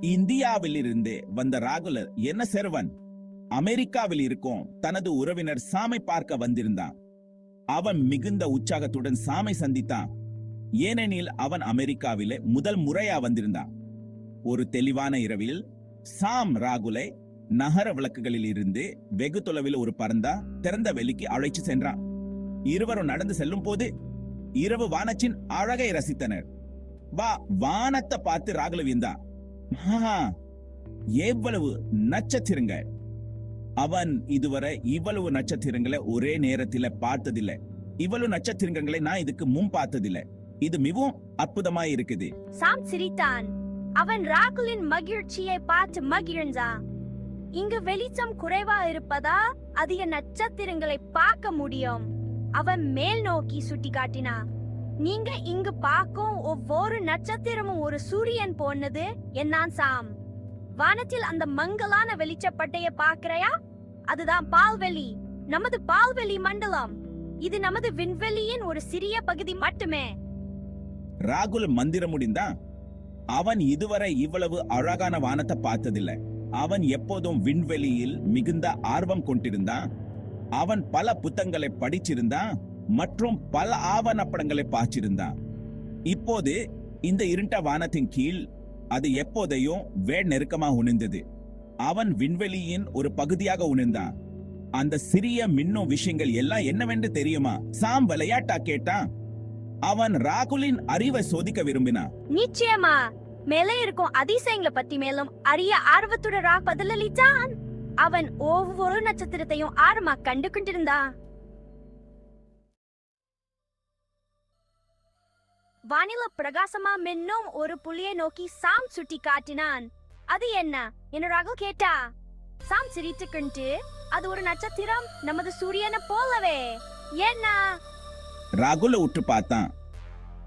இந்தியாவில் இருந்து வந்த ராகுலர் என்ன செருவன் அமெரிக்காவில் இருக்கும் தனது உறவினர் சாமை பார்க்க வந்திருந்தான். அவன் மிகுந்த உற்சாகத்துடன் சாமை சந்தித்தான். ஏனெனில் அவன் அமெரிக்காவிலே முதல் முறையா வந்திருந்தான். ஒரு தெளிவான இரவில் சாம் ராகுலை நகர விளக்குகளில் இருந்து வெகு தொலைவில் ஒரு பரந்தா திறந்த வெளிக்கு அழைச்சு சென்றான். இருவரும் நடந்து செல்லும் போது இரவு வானத்தின் அழகை ரசித்தனர். வா வானத்தை பார்த்து ராகுல விந்தான். எவ்வளவு நட்சத்திரங்கள்? அவன் இதுவரை இவ்வளவு நட்சத்திரங்களை ஒரே நேரத்தில் பார்த்ததில்லை. இவ்வளவு நட்சத்திரங்களை நான் இதுக்கு முன் பார்த்ததில்லை. இது மிகவும் அற்புதமாய் இருக்குது. சாம் சிரித்தான். அவன் ராகுலின் மகிழ்ச்சியை பார்த்து மகிழ்ந்தான். இங்கு வெளிச்சம் குறைவா இருப்பதா? அதிக நட்சத்திரங்களை பார்க்க முடியும். அவன் மேல் நோக்கி சுட்டி காட்டினான் நீங்க இங்கு பார்க்கும் ஒவ்வொரு நட்சத்திரமும் ஒரு சூரியன் போனது என்னான் சாம். வானத்தில் அந்த மங்கலான வெளிச்சப்பட்டைய பார்க்கிறையா? அதுதான் பால்வெளி. நமது பால்வெளி மண்டலம். இது நமது விண்வெளியின் ஒரு சிறிய பகுதி மட்டுமே. ராகுல் மந்திரம் முடிந்தா? அவன் இதுவரை இவ்வளவு அழகான வானத்தை பார்த்ததில்லை. அவன் எப்போதும் விண்வெளியில் மிகுந்த ஆர்வம் கொண்டிருந்தான். அவன் பல புத்தகங்களை படிச்சிருந்தான். மற்றும் பல ஆவணப்படங்களை பார்த்திருந்தான். இப்போது இந்த இருண்ட வானத்தின் கீழ் அது எப்போதையும் வேட் நெருக்கமாக உணர்ந்தது அவன் விண்வெளியின் ஒரு பகுதியாக உணர்ந்தான் அந்த சிறிய மின்னும் விஷயங்கள் எல்லாம் என்னவென்று தெரியுமா? சாம் விளையாட்டா கேட்டான். அவன் ராகுலின் அறிவை சோதிக்க விரும்பினான். நிச்சயமா மேலே இருக்கும் அதிசயங்களை பத்தி மேலும் அறிய ஆர்வத்துடன் ராக் பதிலளித்தான். அவன் ஒவ்வொரு நட்சத்திரத்தையும் ஆர்வமா கண்டு கொண்டிருந்தான் வானில பிரகாசமா மின்னும் ஒரு புலியை நோக்கி சாம் சுட்டி காட்டினான். அது என்ன? என ரகு கேட்டா. சாம் சிரித்து அது ஒரு நட்சத்திரம் நமது சூரியனை போலவே. என்ன ராகுல உற்று பார்த்தான்.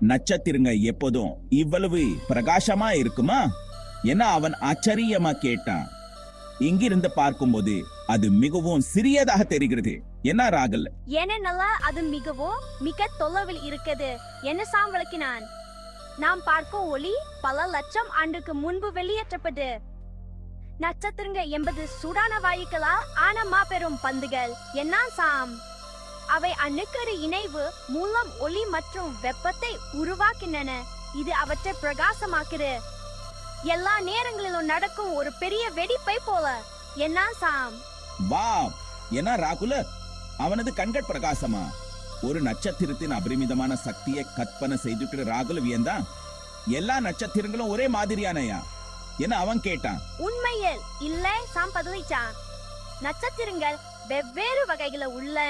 நட்சத்திரங்க எப்போதும் இவ்வளவு பிரகாசமா இருக்குமா? என அவன் ஆச்சரியமா கேட்டான். இங்கிருந்து பார்க்கும்போது அது மிகவும் சிறியதாக தெரிகிறது. என்ன ராகுல்? ஏனென்னல அது மிகவும் மிக தொலைவில் இருக்குது என்ன சாம் விளக்கினான்? நாம் பார்க்கும் ஒளி பல லட்சம் ஆண்டுக்கு முன்பு வெளியேற்றப்பட்டு நட்சத்திரங்க என்பது சூடான வாயுக்களால் ஆன மாபெரும் பந்துகள். என்ன சாம்? அவை அணுக்கரு இணைவு மூலம் ஒளி மற்றும் வெப்பத்தை உருவாக்கின்றன. இது அவற்றை பிரகாசமாக்குது. எல்லா நேரங்களிலும் நடக்கும் ஒரு பெரிய வெடிப்பை போல. என்ன சாம்? வா என்ன ராகுல அவனது கண்கள் பிரகாசமா. ஒரு நட்சத்திரத்தின் அபரிமிதமான சக்தியை கற்பனை செய்துக்கிற ராகுல வியந்தான் எல்லா நட்சத்திரங்களும் ஒரே மாதிரியானயா? என அவன் கேட்டான். உண்மையில் இல்லை சாம் பதிலளிச்சான். நட்சத்திரங்கள் வெவ்வேறு வகைகள உள்ள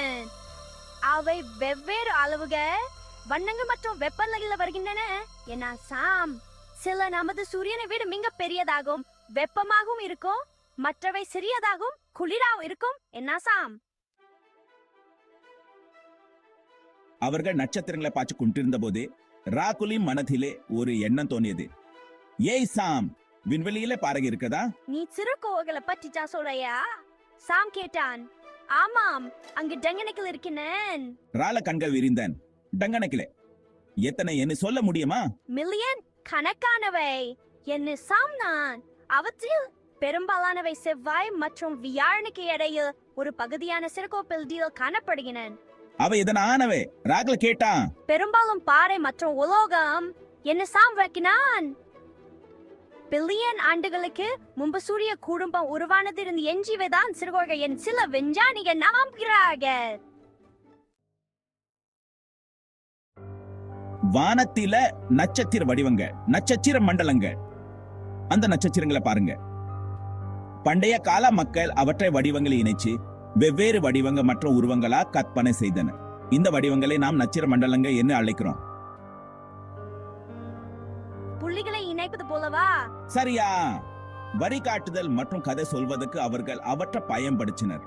அவை வெவ்வேறு அளவுக வண்ணங்கள் மற்றும் வெப்பநிலைகள வருகின்றன. ஏன்னா சாம் சில நமது சூரியனை விட மிக பெரியதாகும் வெப்பமாகவும் இருக்கும் மற்றவை சிறியதாகவும் குளிராகவும் இருக்கும். என்ன சாம்? அவர்கள் நட்சத்திரங்களை பார்த்து கொண்டிருந்த போது ராகுலின் மனதிலே ஒரு எண்ணம் தோணியது ஏய் சாம் விண்வெளியிலே பாருங்க இருக்கதா? நீ சிறு கோவங்களை பற்றிச்சா சொல்றையா? சாம் கேட்டான். ஆமாம் அங்கு டங்கனைகள் இருக்கின்றேன். ரால கண்கள் விரிந்தன். டங்கனக்கிலே எத்தனை என்ன சொல்ல முடியுமா? மில்லியன் கணக்கானவை. என்ன சாம்னான் அவற்றில் பெரும்பாலானவை செவ்வாய் மற்றும் வியாழனுக்கு இடையில் ஒரு பகுதியான சிறுகோப்பில் காணப்படுகின்றன. அவ இதன் ஆனவே ராகுல கேட்டான். பெரும்பாலும் பாறை மற்றும் உலோகம். என்ன சாம் வைக்கினான்? பில்லியன் ஆண்டுகளுக்கு முன்பு சூரிய குடும்பம் உருவானதிலிருந்து எஞ்சியவைதான் சிறுகோள்கள் என் சில விஞ்ஞானிகள் நம்புகிறார்கள். வானத்தில நட்சத்திர வடிவங்க நட்சத்திர மண்டலங்கள். அந்த நட்சத்திரங்களை பாருங்க. பண்டைய கால மக்கள் அவற்றை வடிவங்களை இணைச்சு வெவ்வேறு வடிவங்க மற்றும் உருவங்களா கற்பனை செய்தனர். இந்த வடிவங்களை நாம் நட்சத்திர மண்டலங்கள் என்று அழைக்கிறோம். புள்ளிகளை இணைப்பது போலவா? சரியா. வரிகாட்டுதல் மற்றும் கதை சொல்வதற்கு அவர்கள் அவற்றை பயன்படுத்தினர்.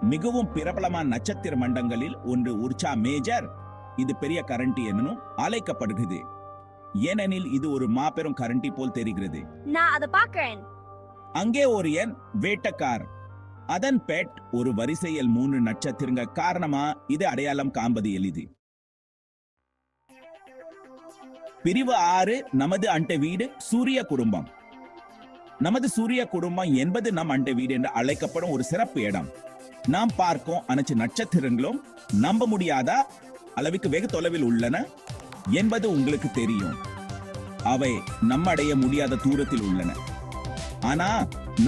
மிகவும் பிரபலமான நட்சத்திர மண்டங்களில் ஒன்று உர்ச்சா மேஜர் இது பெரிய கரண்டி என்னும் அழைக்கப்படுகிறது. ஏனெனில் இது ஒரு மாபெரும் கரண்டி போல் தெரிகிறது. நான் அதை பார்க்கிறேன். அங்கே ஒரு எண் வேட்டக்கார் அதன் பெட் ஒரு வரிசையில் மூன்று நட்சத்திரங்க காரணமா இது அடையாளம் காண்பது எளிது. பிரிவு ஆறு நமது அண்டை வீடு சூரிய குடும்பம். நமது சூரிய குடும்பம் என்பது நம் அண்டை வீடு என்று அழைக்கப்படும் ஒரு சிறப்பு இடம். நாம் பார்க்கும் அனைத்து நட்சத்திரங்களும் நம்ப முடியாத? அளவுக்கு வெகு தொலைவில் உள்ளன என்பது உங்களுக்கு தெரியும். அவை நம்ம அடைய முடியாத தூரத்தில் உள்ளன. ஆனா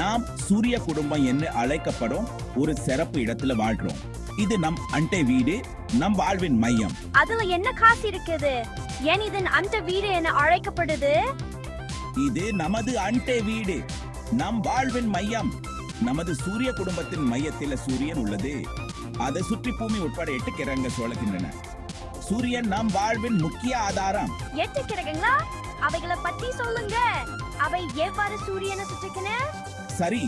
நாம் சூரிய குடும்பம் என்று அழைக்கப்படும் ஒரு சிறப்பு இடத்துல வாழ்றோம் இது நம் அண்டை வீடு நம் வாழ்வின் மையம். அதுல என்ன காசு இருக்குது? ஏன் இதன் அந்த வீடு என அழைக்கப்படுது? இது நமது அண்டை வீடு நம் வாழ்வின் மையம். நமது சூரிய குடும்பத்தின் மையத்தில் சூரியன் உள்ளது. அதை சுற்றி பூமி உட்பட எட்டு கிரகங்கள் சுழல்கின்றன. சூரியன் நம் வாழ்வின் முக்கிய ஆதாரம். எட்டு கிரகங்களா? அவைகளை பத்தி சொல்லுங்க. அவை எவ்வாறு சூரியனை சுற்றுகின சரி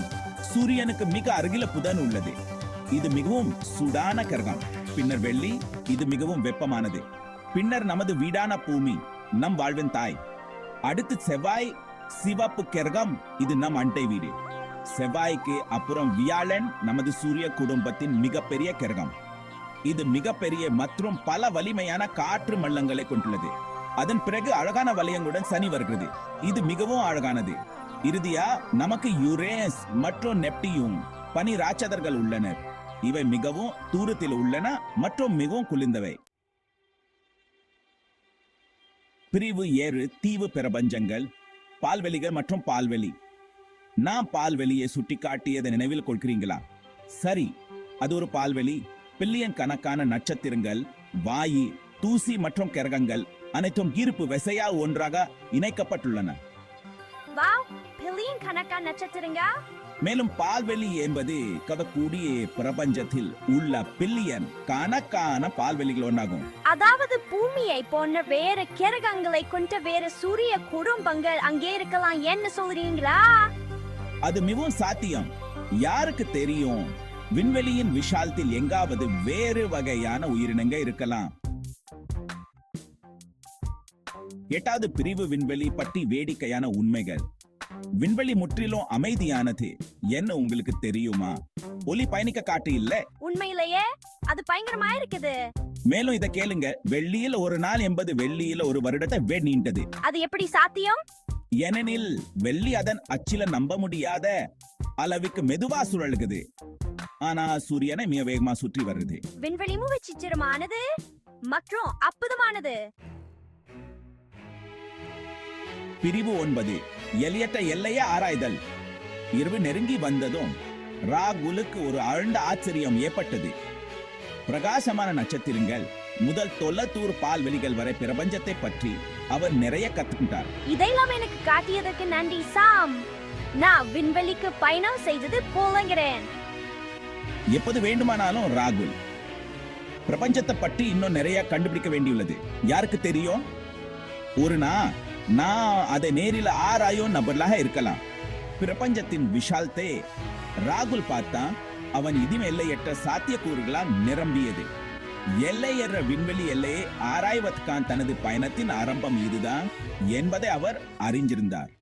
சூரியனுக்கு மிக அருகில புதன் உள்ளது. இது மிகவும் சூடான கிரகம். பின்னர் வெள்ளி இது மிகவும் வெப்பமானது. பின்னர் நமது வீடான பூமி நம் வாழ்வின் தாய். அடுத்து செவ்வாய் சிவப்பு கிரகம் இது நம் அண்டை வீடு. செவ்வாய்க்கு அப்புறம் வியாழன் நமது சூரிய குடும்பத்தின் மிகப்பெரிய கிரகம். இது மிகப்பெரிய மற்றும் பல வலிமையான காற்று மல்லங்களை கொண்டுள்ளது. அதன் பிறகு அழகான வலயங்களுடன் சனி வருகிறது. இது மிகவும் அழகானது. இறுதியா நமக்கு யுரேஸ் மற்றும் நெப்டியும் பனி ராட்சதர்கள் உள்ளனர். இவை மிகவும் தூரத்தில் உள்ளன மற்றும் மிகவும் குளிர்ந்தவை. பிரிவு ஏறு தீவு பிரபஞ்சங்கள் பால்வெளிகள் மற்றும் பால்வெளி. நான் பால்வெளியை சுட்டிக்காட்டியதை நினைவில் கொள்கிறீங்களா சரி அது ஒரு பால்வெளி. பில்லியன் கணக்கான நட்சத்திரங்கள் வாயு தூசி மற்றும் கிரகங்கள் அனைத்தும் ஈர்ப்பு விசையா ஒன்றாக இணைக்கப்பட்டுள்ளன. மேலும் பால்வெளி என்பது கதக்கூடிய பிரபஞ்சத்தில் உள்ள பில்லியன் கணக்கான பால்வெளிகள் ஒன்றாகும். அதாவது பூமியை போன்ற வேற கிரகங்களை கொண்ட வேற சூரிய குடும்பங்கள் அங்கே இருக்கலாம் என்ன சொல்றீங்களா? அது மிகவும் சாத்தியம். யாருக்கு தெரியும்? விண்வெளியின் விஷாலத்தில் எங்காவது வேறு வகையான உயிரினங்க இருக்கலாம். எட்டாவது பிரிவு விண்வெளி பற்றி வேடிக்கையான உண்மைகள். விண்வெளி முற்றிலும் அமைதியானது. என்ன உங்களுக்கு தெரியுமா? ஒலி பயணிக்க காட்டு இல்ல? உண்மையிலேயே? அது பயங்கரமா இருக்குது. மேலும் இத கேளுங்க. வெள்ளியில் ஒரு நாள் என்பது வெள்ளியில ஒரு வருடத்தை நீண்டது. அது எப்படி சாத்தியம்? ஏனெனில் வெள்ளி அதன் அச்சில நம்ப முடியாத அளவுக்கு மெதுவா சுழலுகுது. ஆனா சூரியனை மிக வேகமா சுற்றி வருது. விண்வெளியும் விசித்திரமானது மற்றும் அற்புதமானது. பிரிவு ஒன்பது. எலியட்ட எல்லைய ஆராய்தல். இரவு நெருங்கி வந்ததும் ராகுலுக்கு ஒரு ஆழ்ந்த ஆச்சரியம் ஏற்பட்டது. பிரகாசமான நட்சத்திரங்கள் முதல் தொல்லத்தூர் பால்வெளிகள் வரை பிரபஞ்சத்தை பற்றி அவர் நிறைய கத்துக்கிட்டார். இதையெல்லாம் எனக்கு காட்டியதற்கு நன்றி சாம். நான் விண்வெளிக்கு பயணம் செய்தது போலங்கிறேன். எப்போது வேண்டுமானாலும் ராகுல். பிரபஞ்சத்தை பற்றி இன்னும் நிறைய கண்டுபிடிக்க வேண்டியுள்ளது. யாருக்கு தெரியும்? ஒரு நாள் நான் அதை நேரில் ஆராயும் நபர்களாக இருக்கலாம். பிரபஞ்சத்தின் விஷால்தே ராகுல் பார்த்தான் அவன் இதும் எல்லையற்ற சாத்தியக்கூறுகளால் நிரம்பியது. எல்லையற்ற விண்வெளி எல்லையை ஆராய்வதற்கான தனது பயணத்தின் ஆரம்பம் இதுதான் என்பதை அவர் அறிஞ்சிருந்தார்